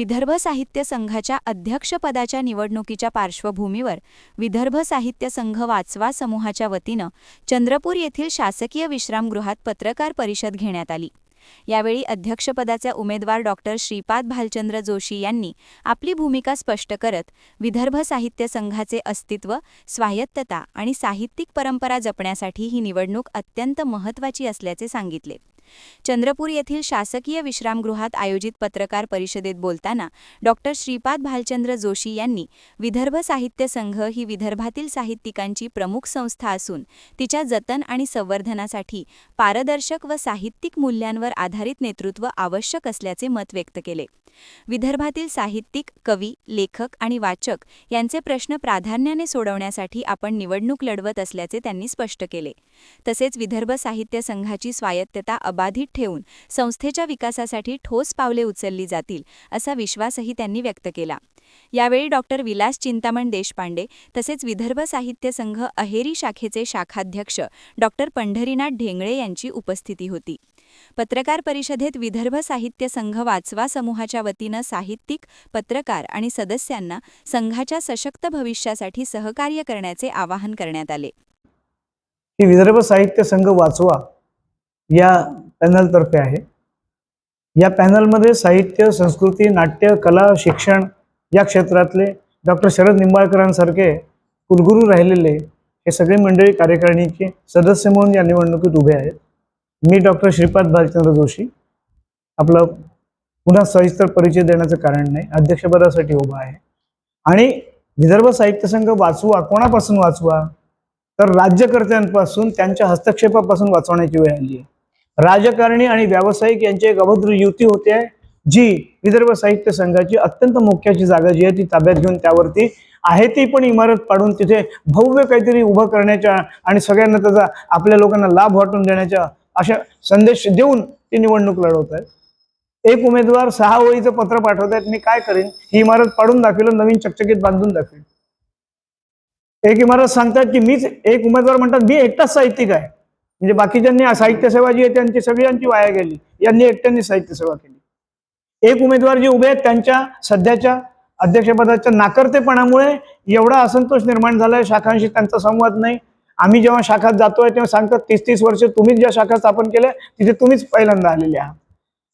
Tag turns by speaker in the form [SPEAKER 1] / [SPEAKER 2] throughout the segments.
[SPEAKER 1] विदर्भ साहित्य संघाच्या अध्यक्षपदाच्या निवडणुकीच्या पार्श्वभूमीवर विदर्भ साहित्य संघ वाचवा समूहाच्या वतीनं चंद्रपूर येथील शासकीय विश्रामगृहात पत्रकार परिषद घेण्यात आली. यावेळी अध्यक्षपदाचे उमेदवार डॉक्टर श्रीपाद भालचंद्र जोशी यांनी आपली भूमिका स्पष्ट करत विदर्भ साहित्य संघाचे अस्तित्व स्वायत्तता आणि साहित्यिक परंपरा जपण्यासाठी ही निवडणूक अत्यंत महत्त्वाची असल्याचे सांगितले. चंद्रपूर येथील शासकीय विश्रामगृहात आयोजित पत्रकार परिषदेत बोलताना डॉक्टर श्रीपाद भालचंद्र जोशी यांनी विदर्भ साहित्य संघ ही विदर्भातील साहित्यिकांची प्रमुख संस्था असून तिच्या जतन आणि संवर्धनासाठी पारदर्शक व साहित्यिक मूल्यांवर आधारित नेतृत्व आवश्यक असल्याचे मत व्यक्त केले. विदर्भातील साहित्यिक कवी लेखक आणि वाचक यांचे प्रश्न प्राधान्याने सोडवण्यासाठी आपण निवडणूक लढवत असल्याचे त्यांनी स्पष्ट केले. तसेच विदर्भ साहित्य संघाची स्वायत्तता अबाधित ठेवून संस्थेच्या विकासासाठी ठोस पावले उचलली जातील असा विश्वासही त्यांनी व्यक्त केला. यावेळी डॉक्टर विलास चिंतामण देशपांडे तसेच विदर्भ साहित्य संघ अहेरी शाखेचे शाखाध्यक्ष डॉक्टर पंढरीनाथ ढेंगळे यांची उपस्थिती होती. पत्रकार परिषदेत विदर्भ साहित्य संघ वाचवा समूहाच्या वतीनं साहित्यिक पत्रकार आणि सदस्यांना संघाच्या सशक्त भविष्यासाठी सहकार्य करण्याचे आवाहन करण्यात आले.
[SPEAKER 2] विदर्भ साहित्य संघ वाचवा या पॅनलतर्फे आहे. या पॅनलमध्ये साहित्य संस्कृती नाट्य कला शिक्षण या क्षेत्रातले डॉक्टर शरद निंबाळकरांसारखे कुलगुरू राहिलेले हे सगळे मंडळी कार्यकारिणीचे सदस्य म्हणून या निवडणुकीत उभे आहेत. मी डॉक्टर श्रीपाद भालचंद्र जोशी. आपलं पुन्हा सविस्तर परिचय देण्याचं कारण नाही. अध्यक्षपदासाठी उभा आहे. आणि विदर्भ साहित्य संघ वाचवा कोणापासून वाचवा? तर राज्यकर्त्यांपासून त्यांच्या हस्तक्षेपापासून वाचवण्याची वेळ आली आहे. राजकारणी आणि व्यावसायिक यांची एक अभद्र युती होते आहे जी विदर्भ साहित्य संघाची अत्यंत मुख्याची जागा जी आहे ती ताब्यात घेऊन त्यावरती आहे ती पण इमारत पाडून तिथे भव्य काहीतरी उभं करण्याच्या आणि सगळ्यांना त्याचा आपल्या लोकांना लाभ वाटून देण्याच्या अशा संदेश देऊन ती निवडणूक लढवत आहेत. एक उमेदवार सहा ओळीचं पत्र पाठवत आहेत मी काय करेन? ही इमारत पाडून दाखवेल नवीन चकचकीत बांधून दाखवेल. एक इमारत सांगतात की मीच एक उमेदवार म्हणतात मी एकटाच साहित्यिक आहे. म्हणजे बाकीच्यांनी साहित्य सेवा जी आहे त्यांची सगळ्यांची वाया गेली. यांनी एकट्यांनी साहित्य सेवा केली. एक उमेदवार जे उभे आहेत त्यांच्या सध्याच्या अध्यक्षपदाच्या नाकर्तेपणामुळे एवढा असंतोष निर्माण झालाय शाखांशी त्यांचा संवाद नाही. आम्ही जेव्हा शाखात जातोय तेव्हा सांगतात तीस तीस वर्ष तुम्हीच ज्या शाखा स्थापन केल्या तिथे तुम्हीच पहिल्यांदा आलेले आहात.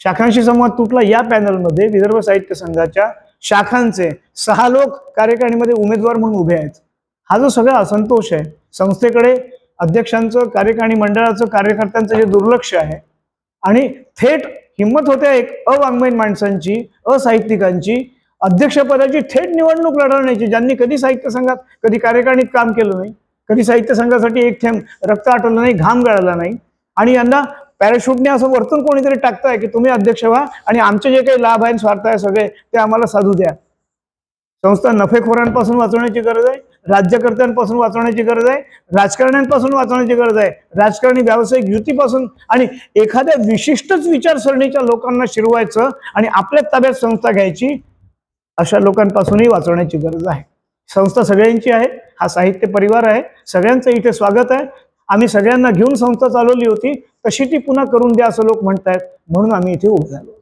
[SPEAKER 2] शाखांशी संवाद तुटला या पॅनलमध्ये विदर्भ साहित्य संघाच्या शाखांचे सहा लोक कार्यकारिणीमध्ये उमेदवार म्हणून उभे आहेत. हा जो सगळा असंतोष आहे संस्थेकडे अध्यक्षांचं कार्यकारिणी मंडळाचं कार्यकर्त्यांचं जे दुर्लक्ष आहे आणि थेट हिंमत होते एक अवाङ्मयीन माणसांची असाहित्यिकांची अध्यक्षपदाची थेट निवडणूक लढवण्याची ज्यांनी कधी साहित्य संघात कधी कार्यकारिणीत काम केलं नाही कधी साहित्य संघासाठी एक थेंब रक्त आटवलं नाही घाम गाळला नाही आणि यांना पॅराशूटने असं वरतून कोणीतरी टाकताय की तुम्ही अध्यक्ष व्हा आणि आमचे जे काही लाभ आहे स्वार्थ आहे सगळे ते आम्हाला साधू द्या. संस्था नफेखोरांपासून वाचवण्याची गरज आहे. राज्यकर्त्यांपासून वाचवण्याची गरज आहे राजकारण्यांपासून वाचवण्याची गरज आहे राजकारणी व्यावसायिक युतीपासून आणि एखाद्या विशिष्टच विचारसरणीच्या लोकांना शिरवायचं आणि आपल्या ताब्यात संस्था घ्यायची अशा लोकांपासूनही वाचवण्याची गरज आहे. संस्था सगळ्यांची आहे हा साहित्य परिवार आहे सगळ्यांचं इथे स्वागत आहे. आम्ही सगळ्यांना घेऊन संस्था चालवली होती तशी ती पुन्हा करून द्या असं लोक म्हणतायत म्हणून आम्ही इथे उभे झालो.